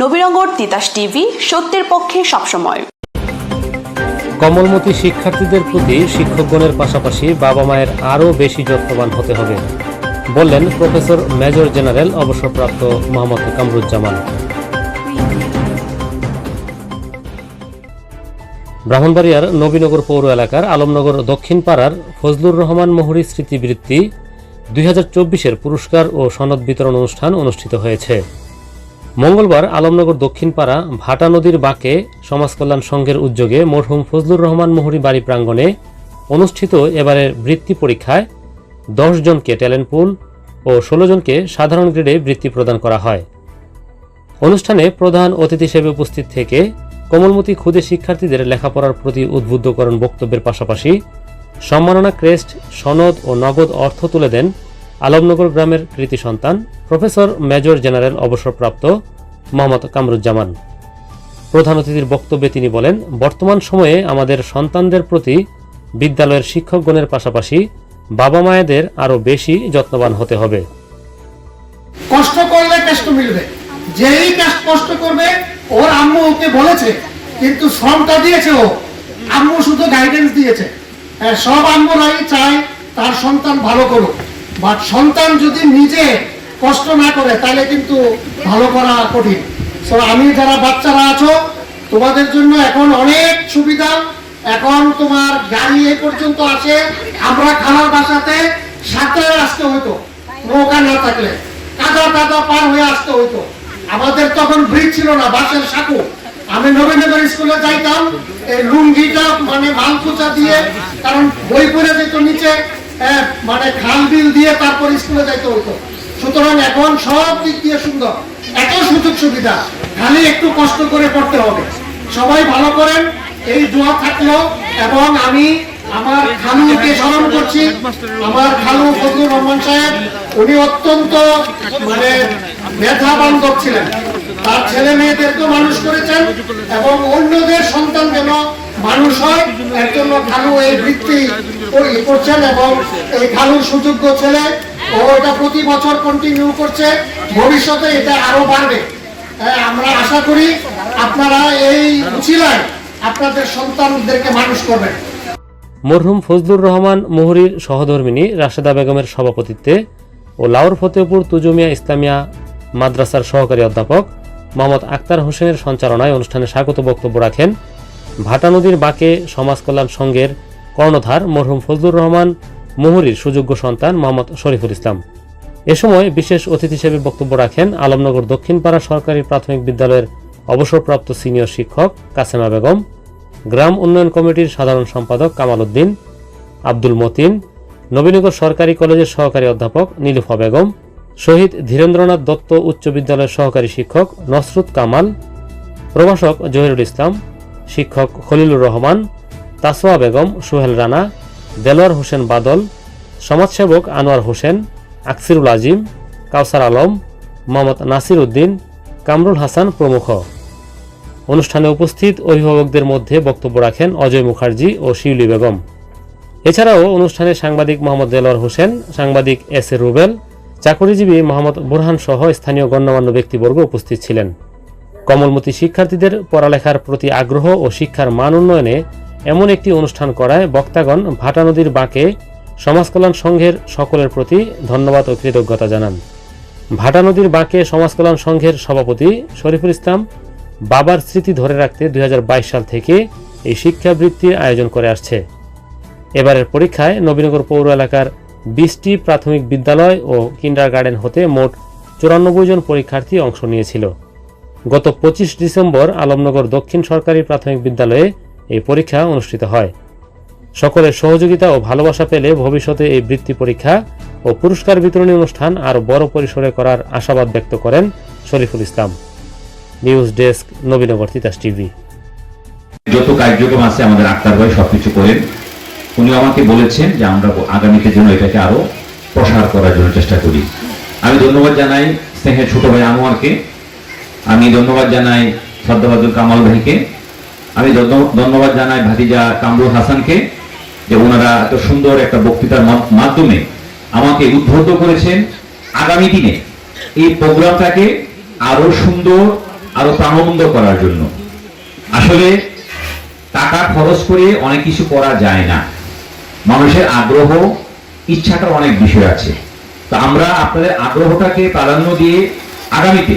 Nabinagar Titas TV, সত্যের পক্ষে সবসময়। কমলমতি শিক্ষার্থীদের প্রতি শিক্ষকগণের পাশাপাশি বাবা মায়ের আরও বেশি যত্নবান হতে হবে, বললেন প্রফেসর মেজর জেনারেল অবসরপ্রাপ্ত মোহাম্মদ কামরুজ্জামান। ব্রাহ্মণবাড়িয়ার নবীনগর পৌর এলাকার আলমনগর দক্ষিণ পাড়ার ফজলুর রহমান মোহরি স্মৃতিবৃত্তি দুই হাজার পুরস্কার ও সনদ বিতরণ অনুষ্ঠান অনুষ্ঠিত হয়েছে। মঙ্গলবার আলমনগর দক্ষিণ পাড়া ভাটা নদীর বাঁকে সমাজ কল্যাণ সংঘের উদ্যোগে মরহুম ফজলুর রহমান মোহরি বাড়ি প্রাঙ্গণে অনুষ্ঠিত এবারের বৃত্তি পরীক্ষায় দশ জনকে ট্যালেন্ট পুল ও ষোলো জনকে সাধারণ গ্রেডে বৃত্তি প্রদান করা হয়। অনুষ্ঠানে প্রধান অতিথি হিসেবে উপস্থিত থেকে কোমলমতি ক্ষুদে শিক্ষার্থীদের লেখাপড়ার প্রতি উদ্বুদ্ধকরণ বক্তব্যের পাশাপাশি সম্মাননা ক্রেস্ট, সনদ ও নগদ অর্থ তুলে দেন আলমনগর গ্রামের কৃতি সন্তান প্রফেসর মেজর জেনারেল অবসরপ্রাপ্ত মোহাম্মদ কামরুজ্জামান। প্রধান অতিথির বক্তব্যে তিনি বলেন বর্তমান সময়ে আমাদের সন্তানদের প্রতি বিদ্যালয়ের শিক্ষকগণের পাশাপাশি বাবা মায়েদের আরও বেশি যত্নবান হতে হবে। কষ্ট করলে কষ্ট মিলবে। যেই কষ্ট করবে ওর আম্মু ওকে বলেছে কিন্তু শ্রমটা দিয়েছে ও। আম্মু শুধু গাইডেন্স দিয়েছে। হ্যাঁ, সব আম্মুরাই চায় তার সন্তান ভালো করুক। বাট সন্তান যদি নিজে কষ্ট না করে, তাহলে কিন্তু ভালো করা কঠিন। সো আমি যারা বাচ্চারা আছো, তোমাদের জন্য এখন অনেক সুবিধা। এখন তোমার গাড়ি এই পর্যন্ত আসে আমরা খালার বাসাতে সাথে আসতে হতো নৌকা না থাকলে। কাদা কাদা পার হয়ে আসতে হতো আমাদের তখন ব্রিজ ছিল না, বাসের সাঁকু। আমি নবীনগর স্কুলে যাইতাম, এই লুঙ্গিটা মানে মালকুচা দিয়ে, কারণ বই পড়ে যেত নিচে। মানে খাল বিল দিয়ে তারপর স্কুলে যাইতে হতো সুতরাং এখন সব দিক দিয়ে সুন্দর। এত সুযোগ সুবিধা। খালি একটু কষ্ট করে পড়তে হবে। সবাই ভালো করেন, এই দোয়া থাকল এবং আমি আমার খালুকে স্মরণ করছি। আমার খালু ফজলুর রহমান সাহেব, উনি অত্যন্ত মানে মেধা বান্ধব ছিলেন। তার ছেলে মেয়েদেরকে মানুষ করেছেন এবং অন্যদের সন্তান যেন মানুষ হয়, এর জন্য খালু এই বৃত্তি করি- করছেন এবং এই খালুর সুযোগ্য ছেলে, ও এটা প্রতি বছর কন্টিনিউ করছে, ভবিষ্যতে এটা আরও বাড়বে। আমরা আশা করি আপনারা এই উচিলায় আপনাদের সন্তানদেরকে মানুষ করবেন। মরহুম ফজলুর রহমান মুহুরীর সহধর্মিনী রাশেদা বেগমের সভাপতিত্বে ও লাউর ফতেপুর তুজুমিয়া ইসলামিয়া মাদ্রাসার সহকারী অধ্যাপক মোহাম্মদ আক্তার হোসেনের সঞ্চালনায় অনুষ্ঠানে স্বাগত বক্তব্য রাখেন ভাটা নদীর বাঁকে সমাজ কল্যাণ সংঘের কর্ণধার মরহুম ফজলুর রহমান, মুহুরীর সুযোগ্য সন্তান মোহাম্মদ শরীফুল ইসলাম। এ সময় বিশেষ অতিথি হিসেবে বক্তব্য রাখেন আলমনগর দক্ষিণপাড়া সরকারি প্রাথমিক বিদ্যালয়ের অবসরপ্রাপ্ত সিনিয়র শিক্ষক কাসেমা বেগম, গ্রাম উন্নয়ন কমিটির সাধারণ সম্পাদক কামাল উদ্দিন, আব্দুল মতিন, নবীনগর সরকারি কলেজের সহকারী অধ্যাপক নীলুফা বেগম, শহীদ ধীরেন্দ্রনাথ দত্ত উচ্চ বিদ্যালয়ের সহকারী শিক্ষক নসরুত কামাল, প্রভাষক জহিরুল ইসলাম শিক্ষক খলিলুর রহমান তাসোয়া বেগম, সোহেল রানা, দেলোয়ার হোসেন বাদল, সমাজসেবক আনোয়ার হোসেন, আকসিরুল আজিম, কাউসার আলম, মোহাম্মদ নাসির উদ্দিন, কামরুল হাসান প্রমুখ। অনুষ্ঠানে উপস্থিত অভিভাবকদের মধ্যে বক্তব্য রাখেন অজয় মুখার্জি ও শিউলি বেগম। এছাড়াও অনুষ্ঠানে সাংবাদিক মোহাম্মদ দেলোয়ার হোসেন, সাংবাদিক এস এ রুবেল, চাকরিজীবী মোহাম্মদ বুরহান সহ স্থানীয় গণ্যমান্য ব্যক্তিবর্গ উপস্থিত ছিলেন। কমলমতি শিক্ষার্থীদের পড়ালেখার প্রতি আগ্রহ ও শিক্ষার মান উন্নয়নে এমন একটি অনুষ্ঠান করায় বক্তাগণ ভাটা নদীর বাঁকে সমাজকল্যাণ সংঘের সকলের প্রতি ধন্যবাদ ও কৃতজ্ঞতা জানান। ভাটা নদীর বাঁকে সমাজকল্যাণ সংঘের সভাপতি শরীফুল ইসলাম বাবার স্মৃতি ধরে রাখতে দুই হাজার বাইশ সাল থেকে এই শিক্ষাবৃত্তির আয়োজন করে আসছে। এবারের পরীক্ষায় নবীনগর পৌর এলাকার বিশটি প্রাথমিক বিদ্যালয় ও কিন্ডার গার্ডেন হতে মোট চুরানব্বই জন পরীক্ষার্থী অংশ নিয়েছিল। গত পঁচিশ ডিসেম্বর আলমনগর দক্ষিণ সরকারি প্রাথমিক বিদ্যালয়ে এই পরীক্ষা অনুষ্ঠিত হয়। সকলের সহযোগিতা ও ভালোবাসা পেলে ভবিষ্যতে এই বৃত্তি পরীক্ষা ও পুরস্কার বিতরণী অনুষ্ঠান আরও বড় পরিসরে করার আশাবাদ ব্যক্ত করেন Shariful Islam. News desk, Nabinagar, Titas TV. যত কার্যক্রম আছে আমাদের আক্তার ভাই সবকিছু করেন। উনি আমাকে বলেছেন যে আমরা আগামীতে জন্য এটাকে আরও প্রসার করার জন্য চেষ্টা করি। আমি ধন্যবাদ জানাই স্নেহের ছোট ভাই আনোয়ারকে। আমি ধন্যবাদ জানাই শ্রদ্ধাবাদুল কামাল ভাইকে। আমি ধন্যবাদ জানাই ভাতিজা কামরুল হাসানকে যে ওনারা এত সুন্দর একটা বক্তৃতার মাধ্যমে আমাকে উদ্বুদ্ধ করেছেন। আগামী দিনে এই প্রোগ্রামটাকে আরও সুন্দর, আরও প্রাণবন্ধ করার জন্য। আসলে টাকা খরচ করে অনেক কিছু করা যায় না। মানুষের আগ্রহ, ইচ্ছাটার অনেক বিষয় আছে। তো আমরা আপনাদের আগ্রহটাকে প্রাধান্য দিয়ে আগামীতে